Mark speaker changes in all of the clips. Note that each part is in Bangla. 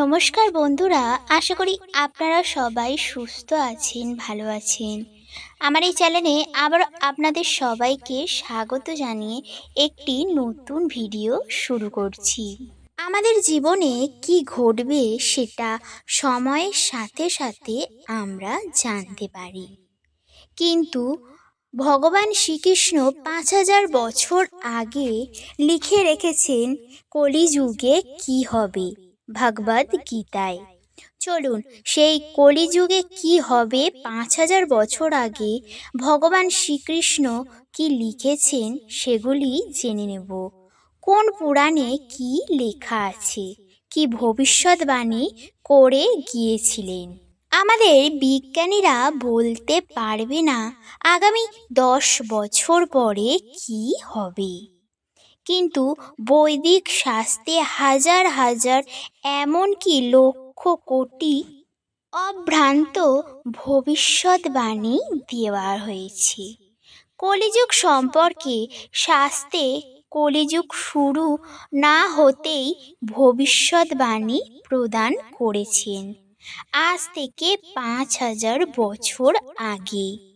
Speaker 1: নমস্কার বন্ধুরা, আশা করি আপনারা সবাই সুস্থ আছেন, ভালো আছেন। আমার এই চ্যানেলে আবার আপনাদের সবাইকে স্বাগত জানিয়ে একটি নতুন ভিডিও শুরু করছি। আমাদের জীবনে কি ঘটবে সেটা সময়ের সাথে সাথে আমরা জানতে পারি। কিন্তু ভগবান শ্রীকৃষ্ণ পাঁচ হাজার বছর আগে লিখে রেখেছেন, কলিযুগে কি হবে? ভগবদ গীতায়। চলুন, সেই কলিযুগে কি হবে পাঁচ হাজার বছর আগে ভগবান শ্রীকৃষ্ণ কি লিখেছেন সেগুলি জেনে নেব। কোন পুরাণে কি লেখা আছে? কি ভবিষ্যৎবাণী করে গিয়েছিলেন? আমাদের বিজ্ঞানীরা বলতে পারবে না আগামী দশ বছর পরে কি হবে। কিন্তু বৈদিক শাস্ত্রে হাজার হাজার এমনকি লক্ষ কোটি অভ্রান্ত ভবিষ্যৎবাণী দেওয়া হয়েছে। কলিযুগ সম্পর্কে শাস্তে কলিযুগ শুরু না হতেই ভবিষ্যৎবাণী প্রদান করেছেন। আজ থেকে পাঁচ হাজার বছর আগে।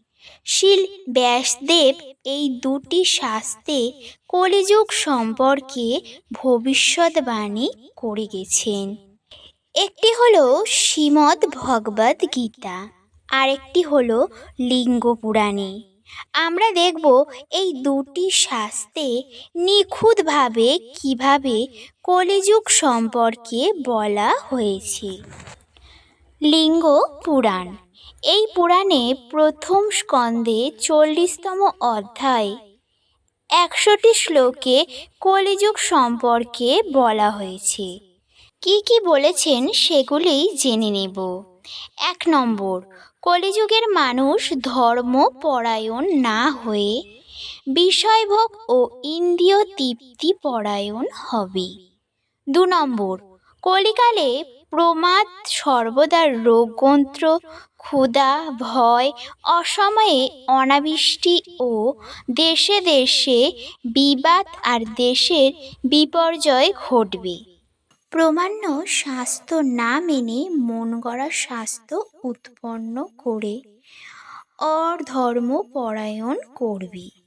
Speaker 1: শিল ব্যাসদেব এই দুটি শাস্ত্রে কলিযুগ সম্পর্কে ভবিষ্যৎবাণী করে গেছেন। একটি হলো শ্রীমদ ভগবদ গীতা, আরেকটি হলো লিঙ্গ পুরাণে। আমরা দেখব এই দুটি শাস্ত্রে নিখুঁতভাবে কীভাবে কলিযুগ সম্পর্কে বলা হয়েছে। লিঙ্গ পুরাণ এই পুরাণে প্রথম স্কন্ধে চল্লিশতম অধ্যায়, একশোটি শ্লোকে কলিযুগ সম্পর্কে বলা হয়েছে। কি কি বলেছেন সেগুলি জেনে নেব। এক নম্বর, কলিযুগের মানুষ ধর্ম পরায়ণ না হয়ে বিষয়ভোগ ও ইন্দ্রিয় তৃপ্তি পরায়ণ হবে। দু নম্বর, কলিকালে প্রমাদ সর্বদা রোগগ্রন্থ ক্ষুধা, ভয়, অসময়ে অনাবৃষ্টি ও দেশে দেশে বিবাদ আর দেশের বিপর্যয় ঘটবে। প্রমাণ্য স্বাস্থ্য না মেনে মন গড়া স্বাস্থ্য উৎপন্ন করে অধর্ম পরায়ণ করবে।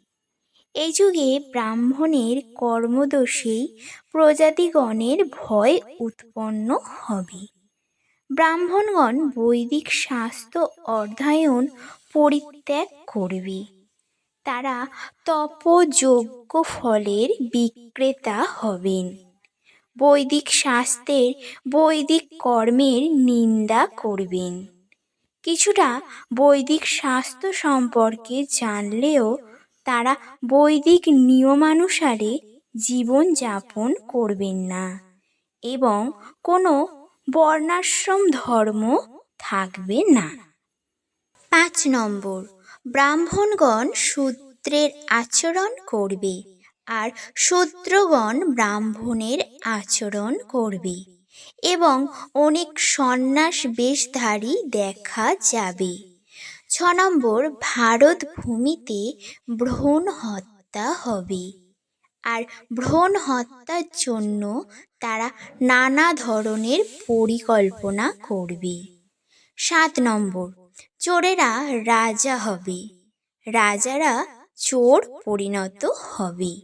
Speaker 1: এই যুগে ব্রাহ্মণের কর্মদোষেই প্রজাতিগণের ভয় উৎপন্ন হবে। ব্রাহ্মণগণ বৈদিক শাস্ত্র অধ্যয়ন পরিত্যাগ করবে। তারা তপযোগ্য ফলের বিক্রেতা হবেন। বৈদিক শাস্ত্রের বৈদিক কর্মের নিন্দা করবেন। কিছুটা বৈদিক স্বাস্থ্য সম্পর্কে জানলেও তারা বৈদিক নিয়মানুসারে জীবনযাপন করবেন না এবং কোনো বর্ণাশ্রম ধর্ম থাকবে না। পাঁচ নম্বর, ব্রাহ্মণগণ শূদ্রের আচরণ করবে আর শূদ্রগণ ব্রাহ্মণের আচরণ করবে এবং অনেক সন্ন্যাস বেশধারী দেখা যাবে। ছ নম্বর, ভারত ভূমিতে ভ্রূণ হত্যা হবে। আর ভ্রূণ হত্যার জন্য তারা নানা ধরনের পরিকল্পনা করবে। সাত নম্বর, চোরেরা রাজা হবে। রাজারা চোর পরিণত হবে।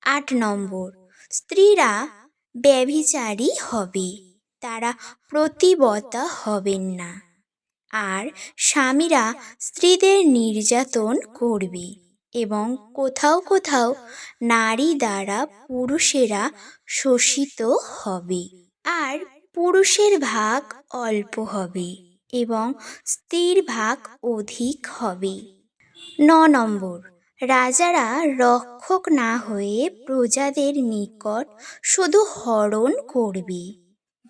Speaker 1: আট নম্বর, স্ত্রীরা ব্যভিচারী হবে। তারা প্রতিবতা হবেন না। আর স্বামীরা স্ত্রীদের নির্যাতন করবে এবং কোথাও কোথাও নারী দ্বারা পুরুষেরা শোষিত হবে আর পুরুষের ভাগ অল্প হবে এবং স্ত্রীর ভাগ অধিক হবে। ন নম্বর, রাজারা রক্ষক না হয়ে প্রজাদের নিকট শুধু হরণ করবে।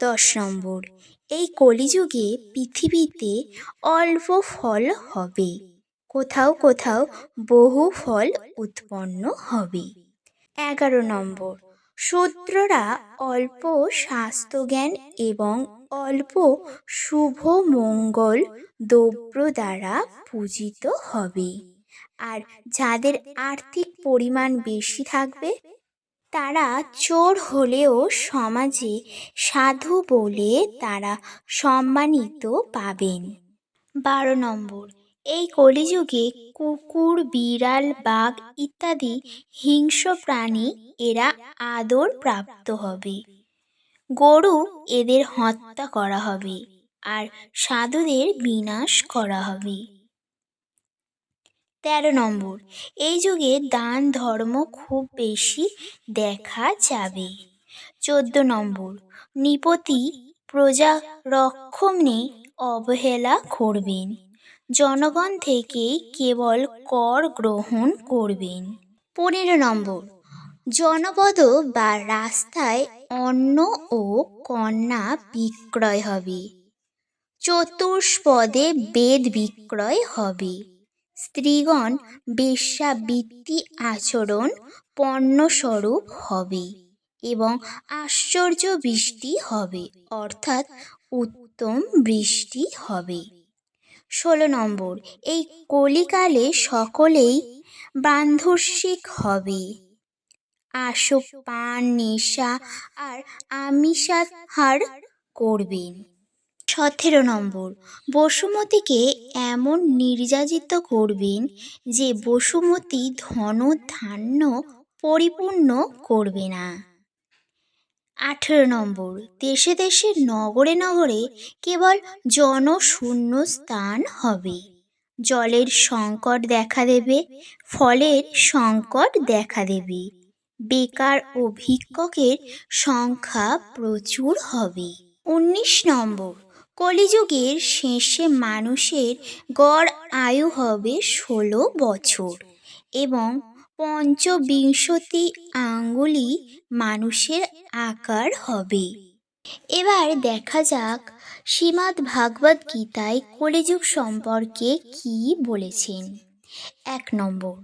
Speaker 1: দশ নম্বর এই কলিযুগে পৃথিবীতে অল্প ফল হবে। কোথাও কোথাও বহু ফল উৎপন্ন হবে। এগারো নম্বর। শূদ্ররা অল্প স্বাস্থ্যজ্ঞান এবং অল্প শুভ মঙ্গল দ্রব্য দ্বারা পূজিত হবে। আর যাদের আর্থিক পরিমাণ বেশি থাকবে তারা চোর হলেও সমাজে সাধু বলে তারা সম্মানিত পাবেন। বারো নম্বর, এই কলিযুগে কুকুর, বিড়াল, বাঘ ইত্যাদি হিংস্র প্রাণী এরা আদর প্রাপ্ত হবে। গরু এদের হত্যা করা হবে আর সাধুদের বিনাশ করা হবে। তেরো নম্বর। এই যুগে দান ধর্ম খুব বেশি দেখা যাবে। চোদ্দ নম্বর। নিপতি প্রজা রক্ষণে অবহেলা করবেন। জনগণ থেকেই কেবল কর গ্রহণ করবেন। পনেরো নম্বর। জনপদ বা রাস্তায় অন্ন ও কন্যা বিক্রয় হবে। চতুষ্পদে বেদ বিক্রয় হবে। স্ত্রীগণ বেশ্যাবৃত্তি আচরণ পণ্যস্বরূপ হবে এবং আশ্চর্য বৃষ্টি হবে, অর্থাৎ উত্তম বৃষ্টি হবে। ষোলো নম্বর, এই কলিকালে সকলেই বান্ধর্ষিক হবে। আসক পান নেশা আর আমিষাহার করবেন। সতেরো নম্বর। বসুমতীকে এমন নির্যাতিত করবেন যে বসুমতী ধন ধান্য পরিপূর্ণ করবে না। আঠেরো নম্বর। দেশে দেশে, নগরে নগরে কেবল জনশূন্য স্থান হবে। জলের সংকট দেখা দেবে, ফলের সংকট দেখা দেবে। বেকার ও ভিক্ষুকের সংখ্যা প্রচুর হবে। উনিশ নম্বর। কলিযুগের শেষে মানুষের গড় আয়ু হবে ষোলো বছর এবং পঞ্চবিংশতি আঙ্গুলি মানুষের আকার হবে। এবার দেখা যাক শ্রীমদ্ ভাগবত গীতায় কলিযুগ সম্পর্কে কি বলেছেন। এক নম্বর,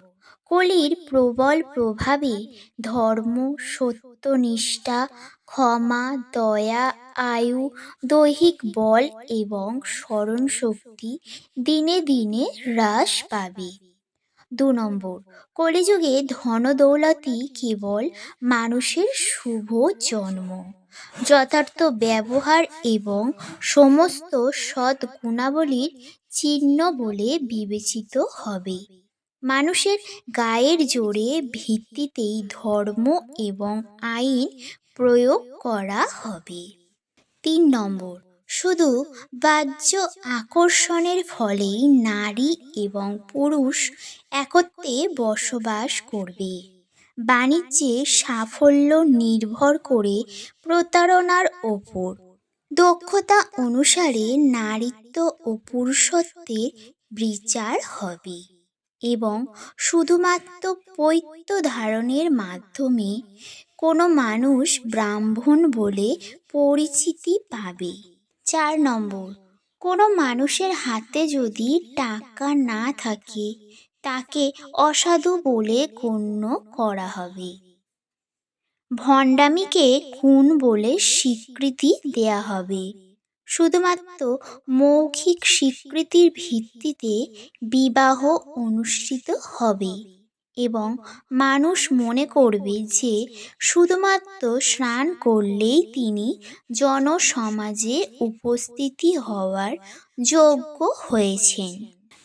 Speaker 1: কলির প্রবল প্রভাবে ধর্ম, সত্যনিষ্ঠা ক্ষমা, দয়া, আয়ু, দৈহিক বল এবং স্মরণশক্তি দিনে দিনে হ্রাস পাবে। দু নম্বর, কলিযুগে ধনদৌলতই কেবল মানুষের শুভ জন্ম। যথার্থ ব্যবহার এবং সমস্ত সৎ গুণাবলীর চিহ্ন বলে বিবেচিত হবে। মানুষের গায়ের জোরে ভিত্তিতেই ধর্ম এবং আইন প্রয়োগ করা হবে। তিন নম্বর, শুধু বাহ্য আকর্ষণের ফলেই নারী এবং পুরুষ একত্রে বসবাস করবে। বাণিজ্যে সাফল্য নির্ভর করে প্রতারণার ওপর। দক্ষতা অনুসারে নারীত্ব ও পুরুষত্বের বিচার হবে এবং শুধুমাত্র পৈত্য ধারণের মাধ্যমে কোনো মানুষ ব্রাহ্মণ বলে পরিচিতি পাবে। চার নম্বর, কোনো মানুষের হাতে যদি টাকা না থাকে, তাকে অসাধু বলে গণ্য করা হবে। ভণ্ডামিকে খুন বলে স্বীকৃতি দেয়া হবে। শুধুমাত্র মৌখিক স্বীকৃতির ভিত্তিতে বিবাহ অনুষ্ঠিত হবে। এবং মানুষ মনে করবে যে শুধুমাত্র স্নান করলেই তিনি জনসমাজে উপস্থিতি হওয়ার যোগ্য হয়েছেন।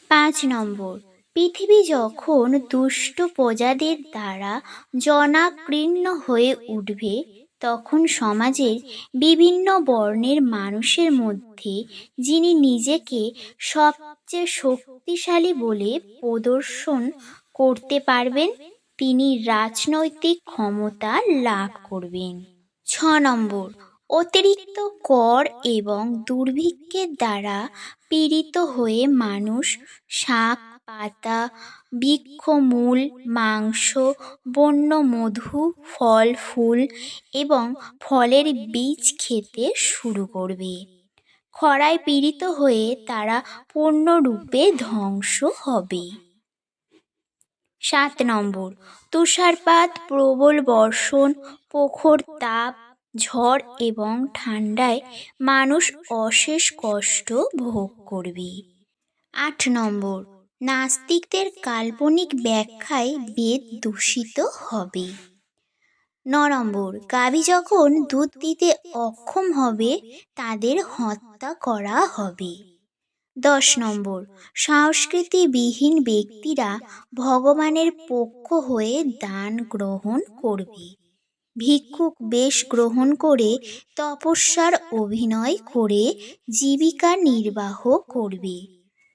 Speaker 1: পাঁচ নম্বর, পৃথিবী যখন দুষ্ট প্রজাদের দ্বারা জনাকীর্ণ হয়ে উঠবে, তখন সমাজের বিভিন্ন বর্ণের মানুষের মধ্যে যিনি নিজেকে সবচেয়ে শক্তিশালী বলে প্রদর্শন করতে পারবেন, তিনি রাজনৈতিক ক্ষমতা লাভ করবেন। ছ নম্বর, অতিরিক্ত কর এবং দুর্ভিক্ষের দ্বারা পীড়িত হয়ে মানুষ শাক, পাতা বৃক্ষমূল মাংস, বন্য, মধু, ফল, ফুল এবং ফলের বীজ খেতে শুরু করবে। খরায় পীড়িত হয়ে তারা পূর্ণরূপে ধ্বংস হবে। সাত নম্বর। তুষারপাত, প্রবল বর্ষণ প্রখর তাপ, ঝড় এবং ঠান্ডায় মানুষ অশেষ কষ্ট ভোগ করবে। আট নম্বর। নাস্তিকদের কাল্পনিক ব্যাখ্যায় বেদ দূষিত হবে। ন নম্বর। গাভী যখন দুধ দিতে অক্ষম হবে, তাদের হত্যা করা হবে। দশ নম্বর। সংস্কৃতিবিহীন ব্যক্তিরা ভগবানের পক্ষ হয়ে দান গ্রহণ করবে। ভিক্ষুক বেশ গ্রহণ করে তপস্যার অভিনয় করে জীবিকা নির্বাহ করবে।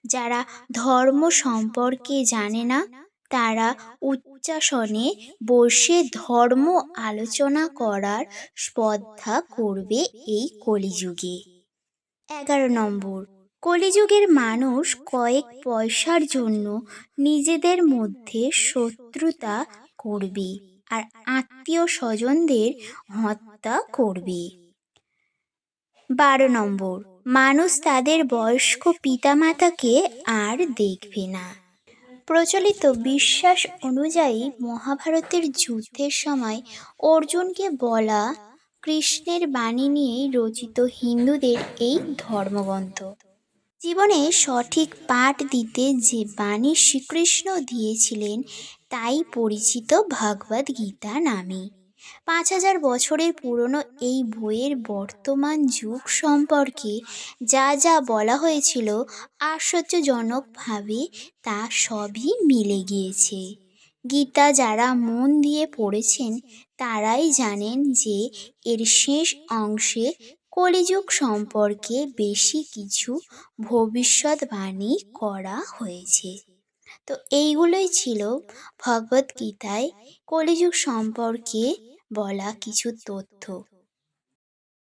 Speaker 1: যারা ধর্ম সম্পর্কে জানে না, তারা উচ্চাসনে বসে ধর্ম আলোচনা করার স্পর্ধা করবে এই কলিযুগে। এগারো নম্বর। কলিযুগের মানুষ কয়েক পয়সার জন্য নিজেদের মধ্যে শত্রুতা করবে আর আত্মীয় স্বজনদের হত্যা করবে। বারো নম্বর, মানুষ তাদের বয়স্ক পিতামাতাকে আর দেখবে না। প্রচলিত বিশ্বাস অনুযায়ী মহাভারতের যুদ্ধের সময় অর্জুনকে বলা কৃষ্ণের বাণী নিয়েই রচিত হিন্দুদের এই ধর্মগ্রন্থ। জীবনে সঠিক পাঠ দিতে যে বাণী শ্রীকৃষ্ণ দিয়েছিলেন, তাই পরিচিত ভগবদ গীতা নামে। পাঁচ হাজার বছরের পুরনো এই বইয়ের বর্তমান যুগ সম্পর্কে যা যা বলা হয়েছিল আশ্চর্যজনকভাবে তা সবই মিলে গিয়েছে। গীতা যারা মন দিয়ে পড়েছেন, তারাই জানেন যে এর শেষ অংশে কলিযুগ সম্পর্কে বেশি কিছু ভবিষ্যৎবাণী করা হয়েছে। তো এইগুলোই ছিল ভগবদ্গীতায় কলিযুগ সম্পর্কে বলা কিছু তথ্য।